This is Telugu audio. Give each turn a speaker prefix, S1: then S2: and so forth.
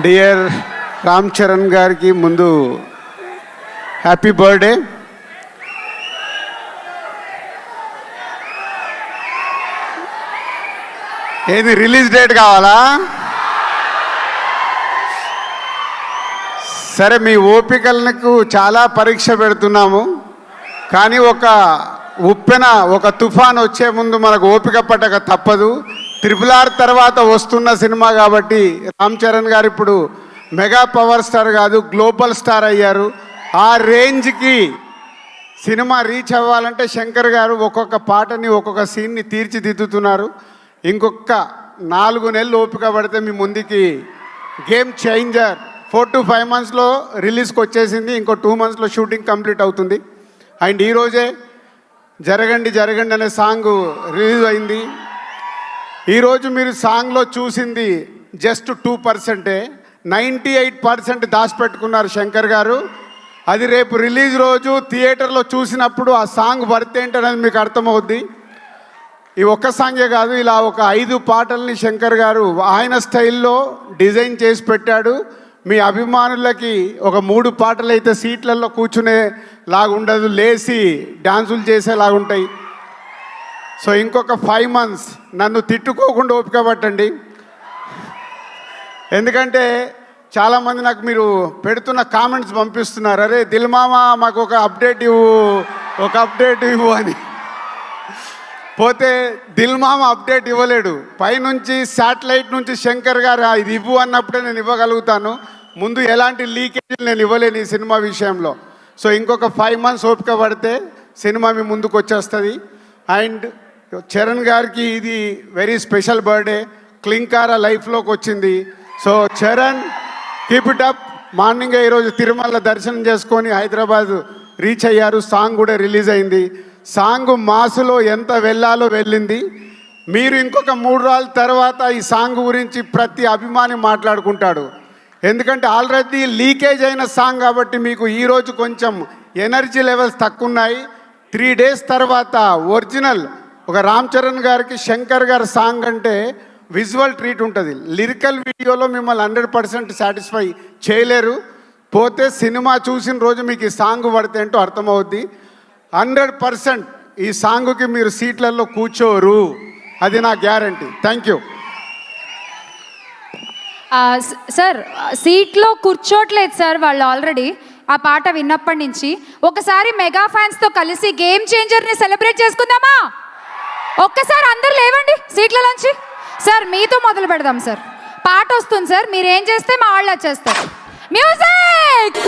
S1: డియర్ రామ్ చరణ్ గారికి ముందు హ్యాపీ బర్త్డే. ఏది రిలీజ్ డేట్ కావాలా? సరే మీ ఓపికలకు చాలా పరీక్ష పెడుతున్నాము. కానీ ఒక ఉప్పెన ఒక తుఫాన్ వచ్చే ముందు మనకు ఓపిక పట్టక తప్పదు. ట్రిపుల్ ఆర్ తర్వాత వస్తున్న సినిమా కాబట్టి రామ్ చరణ్ గారు ఇప్పుడు మెగా పవర్ స్టార్ కాదు గ్లోబల్ స్టార్ అయ్యారు. ఆ రేంజ్కి సినిమా రీచ్ అవ్వాలంటే శంకర్ గారు ఒక్కొక్క పాటని ఒక్కొక్క సీన్ని తీర్చిదిద్దుతున్నారు. ఇంకొక నాలుగు నెలలు ఓపిక పడితే మీ ముందుకి game changer. Four to five మంత్స్లో రిలీజ్కి వచ్చేసింది ఇంకో టూ మంత్స్లో షూటింగ్ కంప్లీట్ అవుతుంది. అండ్ ఈరోజే జరగండి జరగండి అనే సాంగ్ రిలీజ్ అయింది. ఈరోజు మీరు సాంగ్లో చూసింది జస్ట్ టూ పర్సెంటే నైంటీ ఎయిట్ పర్సెంట్ దాచిపెట్టుకున్నారు శంకర్ గారు. అది రేపు రిలీజ్ రోజు థియేటర్లో చూసినప్పుడు ఆ సాంగ్ వర్త్ ఏంటనేది మీకు అర్థమవుద్ది. ఈ ఒక్క సాంగే కాదు ఇలా ఒక ఐదు పాటల్ని శంకర్ గారు ఆయన స్టైల్లో డిజైన్ చేసి పెట్టాడు. మీ అభిమానులకి ఒక మూడు పాటలు అయితే సీట్లలో కూర్చునే లాగుండదు లేచి డాన్సులు చేసేలాగుంటాయి. సో ఇంకొక ఫైవ్ మంత్స్ నన్ను తిట్టుకోకుండా ఓపిక పట్టండి. ఎందుకంటే చాలామంది నాకు మీరు పెడుతున్న కామెంట్స్ పంపిస్తున్నారు. అరే దిల్మామా మాకు ఒక అప్డేట్ ఇవ్వు ఒక అప్డేట్ ఇవ్వు అని. పోతే దిల్మామ అప్డేట్ ఇవ్వలేడు. పైనుంచి శాటిలైట్ నుంచి శంకర్ గారు ఇది ఇవ్వు అన్నప్పుడే నేను ఇవ్వగలుగుతాను. ముందు ఎలాంటి లీకేజీలు నేను ఇవ్వలేను ఈ సినిమా విషయంలో. సో ఇంకొక ఫైవ్ మంత్స్ ఓపిక పడితే సినిమా మీ ముందుకు వచ్చేస్తుంది. అండ్ చరణ్ గారికి ఇది వెరీ స్పెషల్ బర్త్డే క్లింకారా లైఫ్లోకి వచ్చింది. So Charan keep it up morning ఈరోజు తిరుమల దర్శనం చేసుకొని హైదరాబాద్ రీచ్ అయ్యారు. సాంగ్ కూడా రిలీజ్ అయింది. సాంగ్ మాసులో ఎంత వెళ్ళాలో వెళ్ళింది. మీరు ఇంకొక మూడు రోజుల తర్వాత ఈ సాంగ్ గురించి ప్రతి అభిమాని మాట్లాడుకుంటాడు. ఎందుకంటే ఆల్రెడీ లీకేజ్ అయిన సాంగ్ కాబట్టి మీకు ఈరోజు కొంచెం ఎనర్జీ లెవెల్స్ తక్కువ ఉన్నాయి. త్రీ డేస్ తర్వాత ఒరిజినల్ ఒక రామ్ చరణ్ గారికి శంకర్ గారి సాంగ్ అంటే విజువల్ ట్రీట్ ఉంటుంది. లిరికల్ వీడియోలో మిమ్మల్ని హండ్రెడ్ పర్సెంట్ సాటిస్ఫై చేయలేరు. పోతే సినిమా చూసిన రోజు మీకు ఈ సాంగ్ పడితే ఏంటో అర్థమవుద్ది. హండ్రెడ్ పర్సెంట్ ఈ సాంగ్కి మీరు సీట్లలో కూర్చోరు. అది నా గ్యారంటీ. Thank you.
S2: సార్ సీట్లో కూర్చోట్లేదు సార్ వాళ్ళు ఆల్రెడీ. ఆ పాట విన్నప్పటి నుంచి. ఒకసారి మెగా ఫ్యాన్స్తో కలిసి గేమ్ చేంజర్ని సెలబ్రేట్ చేసుకుందామా? ఒక్కసారి అందరు లేవండి సీట్లలోంచి సార్ మీతో మొదలు పెడదాం సార్. పాట వస్తుంది సార్ మీరు ఏం చేస్తే మా వాళ్ళు వచ్చేస్తారు. మ్యూజిక్!